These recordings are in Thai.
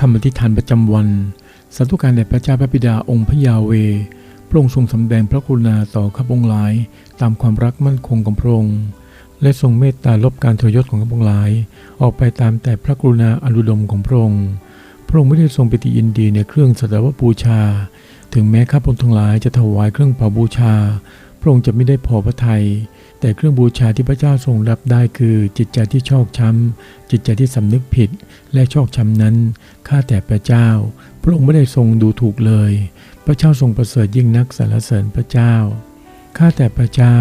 คำอธิษฐานประจำวันสาธุการแด่พระเจ้าพระบิดาองค์พระยาเว พระองค์ทรงสำแดงพระกรุณาต่อข้าพงหลาย ตามความรักมั่นคงของพระองค์ และทรงเมตตาลบการทรยศของข้าพงหลาย ออกไปตามแต่พระกรุณาอนุดมของพระองค์ พระองค์ไม่ได้ทรงปิติยินดีในเครื่องสักการะบูชา ถึงแม้ข้าพงทั้งหลายจะถวายเครื่องเผาบูชา ระองค์จะไม่ได้พอพระทัยแต่เครื่องบูชาที่พระเจ้าทรงรับได้คือ จิตใจที่ชอกช้ำ จิตใจที่สำนึกผิด และชอกช้ำนั้นข้าแต่พระเจ้า พระองค์ไม่ได้ทรงดูถูกเลย พระเจ้าทรงประเสริฐยิ่งนักสรรเสริญพระเจ้าข้าแต่พระเจ้า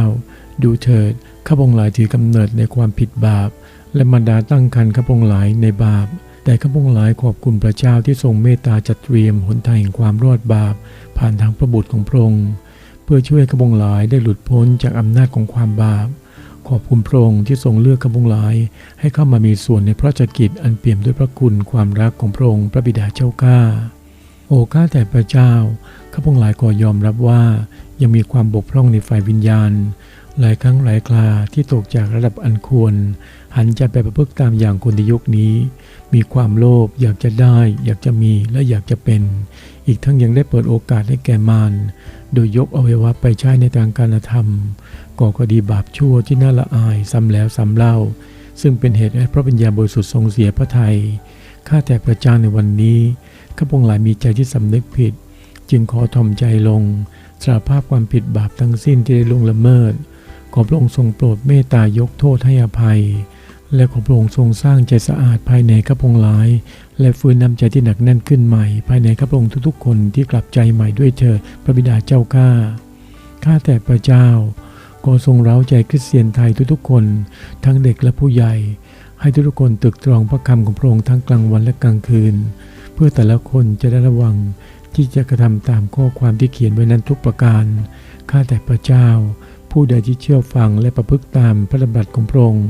ดูเถิดข้าพงหลายถือกำเนิดในความผิดบาป และมารดาตั้งครรภ์ข้าพงหลายในบาป แต่ข้าพงหลายขอบคุณพระเจ้าที่ทรงเมตตาจัดเตรียมหนทางแห่งความรอดบาป ผ่านทางพระบุตรของพระองค์ เพื่อช่วยกระบงหลายได้หลุดพ้นจากอำนาจของความบาป ขอบคุณพระองค์ที่ทรงเลือกกระบงหลาย ให้เข้ามามีส่วนในพระราชกิจอันเปี่ยมด้วยพระคุณความรักของพระองค์พระบิดาเจ้าข้าโอ้ข้าแต่พระเจ้าข้าพงหลายก็ยอมรับว่ายังมีความบกพร่องในฝ่ายวิญญาณ หลายครั้งหลายคราที่ตกจากระดับอันควร หันใจไปประพฤติตามอย่างคนในยุคนี้ มีความโลภอยากจะได้ อยากจะมีและอยากจะเป็น อีกทั้งยังได้เปิดโอกาสให้แก่มารโดยยกอวัยวะไปใช้ในทางการธรรม ก่อคดีบาปชั่วที่น่าละอายซ้ำแล้วซ้ำเล่า ซึ่งเป็นเหตุให้พระปัญญาบริสุทธิ์ทรงเสียพระทัยข้าแต่พระเจ้าในวันนี้ข้าพงหลายมีใจที่สำนึกผิด จึงขอทอมใจลงสารภาพความผิดบาปทั้งสิ้นที่ได้ล่วงละเมิด ขอพระองค์ทรงโปรดเมตตายกโทษให้อภัย และขอพระองค์ทรงสร้างใจสะอาดภายในข้าพงหลาย และฟื้นนำใจที่หนักแน่นขึ้นใหม่ ภายในข้าพระองค์ทุกๆ คนที่กลับใจใหม่ด้วยเถิดพระบิดาเจ้าข้าข้าแต่พระเจ้าขอทรงเร้าใจคริสเตียนไทยทุกๆ คน ทั้งเด็กและผู้ใหญ่ ให้ทุกๆคนตึกตรองพระคำของพระองค์ทั้งกลางวันและกลางคืน เพื่อแต่ละคนจะได้ระวังที่จะกระทำตามข้อความที่เขียนไว้นั้นทุกประการ ข้าแต่พระเจ้า ผู้ใดที่เชื่อฟังและประพฤติตามพระดำรัสของพระองค์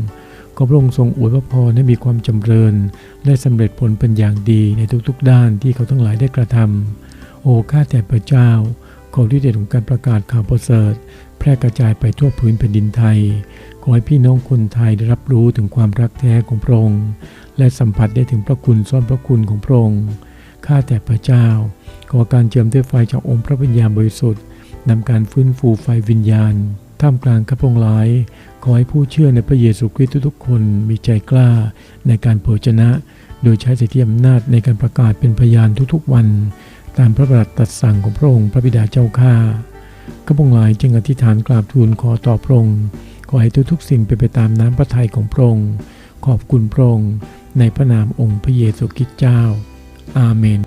ขอพระองค์ทรงอวยพระพรให้มีความจำเริญ และสำเร็จผลเป็นอย่างดีในทุกๆ ด้านที่เขาทั้งหลายได้กระทำโอ้ข้าแต่พระเจ้า ขอที่เด็ดของการประกาศข่าวประเสริฐ แพร่กระจายไปทั่วพื้นแผ่นดินไทย ขอให้พี่น้องคนไทยได้รับรู้ถึงความรักแท้ของพระองค์ และสัมผัสได้ถึงพระคุณซ่อนพระคุณของพระองค์ข้าแต่พระเจ้า ขอการเจิมด้วยไฟจากองค์พระวิญญาณบริสุทธิ์นำการฟื้นฟูไฟวิญญาณ ท่ามกลางข้าพงหลาย ขอให้ผู้เชื่อในพระเยซูคริสต์ทุกๆคนมีใจกล้าในการเผยชนะ โดยใช้สิทธิอำนาจในการประกาศเป็นพยานทุกๆวัน ตามพระบาทตรัสสั่งของพระองค์พระบิดาเจ้าข้าข้าพงหลายจึงอธิษฐานกราบทูลขอต่อพระองค์ขอให้ทุกๆสิ่งเป็นไปตามน้ำพระทัยของพระองค์ขอบคุณพระองค์ในพระนามองค์พระเยซูคริสต์เจ้า อาเมน